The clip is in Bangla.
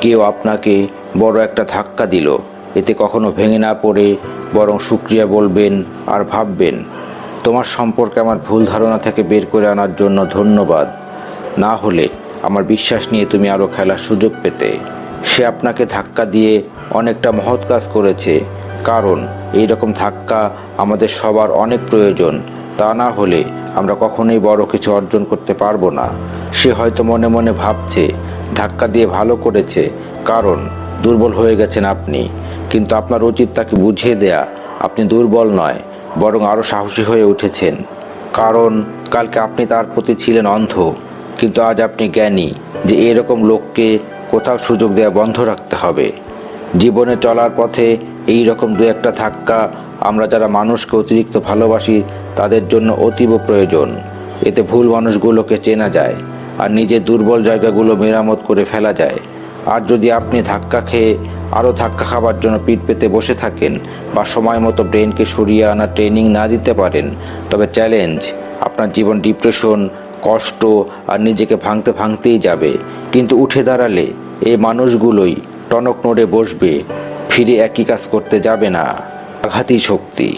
কেউ আপনাকে বড় একটা ধাক্কা দিল। এতে কখনো ভেঙে না পড়ে বরং সুক্রিয়া বলবেন আর ভাববেন। তোমার সম্পর্কে আমার ভুল ধারণা থেকে বের করে আনার জন্য ধন্যবাদ। না হলে আমার বিশ্বাস নিয়ে তুমি আরও খেলার সুযোগ পেতে। সে আপনাকে ধাক্কা দিয়ে অনেকটা মহৎ কাজ করেছে। কারণ এই রকম ধাক্কা আমাদের সবার অনেক প্রয়োজন। তা না হলে আমরা কখনোই বড় কিছু অর্জন করতে পারব না। সে হয়তো মনে মনে ভাবছে ধাক্কা দিয়ে ভালো করেছে। কারণ, দুর্বল হয়ে গেছেন আপনি। কিন্তু আপনার উচিত তাকে বুঝিয়ে দেয়া আপনি দুর্বল নয়, বরং আরও সাহসী হয়ে উঠেছেন। কারণ, কালকে আপনি তার প্রতি ছিলেন অন্ধ, কিন্তু আজ আপনি জ্ঞানী যে এরকম লোককে কোথাও সুযোগ দেওয়া বন্ধ রাখতে হবে। জীবনে চলার পথে এই রকম দু একটা ধাক্কা আমরা যারা মানুষকে অতিরিক্ত ভালোবাসি তাদের জন্য অতীব প্রয়োজন। এতে ভুল মানুষগুলোকে চেনা যায়। আর নিজের দুর্বল জায়গাগুলো মেরামত করে ফেলা যায়। আর যদি আপনি ধাক্কা খেয়ে আরও ধাক্কা খাবার জন্য পিঠ পেতে বসে থাকেন বা সময় মতো ব্রেনকে সরিয়ে আনা ট্রেনিং না দিতে পারেন, তবে চ্যালেঞ্জ, আপনার জীবন ডিপ্রেশন, কষ্ট আর নিজেকে ভাঙতে ভাঙতেই যাবে। কিন্তু উঠে দাঁড়ালে এই মানুষগুলোই টনক নড়ে বসবে, ফিরে একই কাজ করতে যাবে না। আঘাতই শক্তি।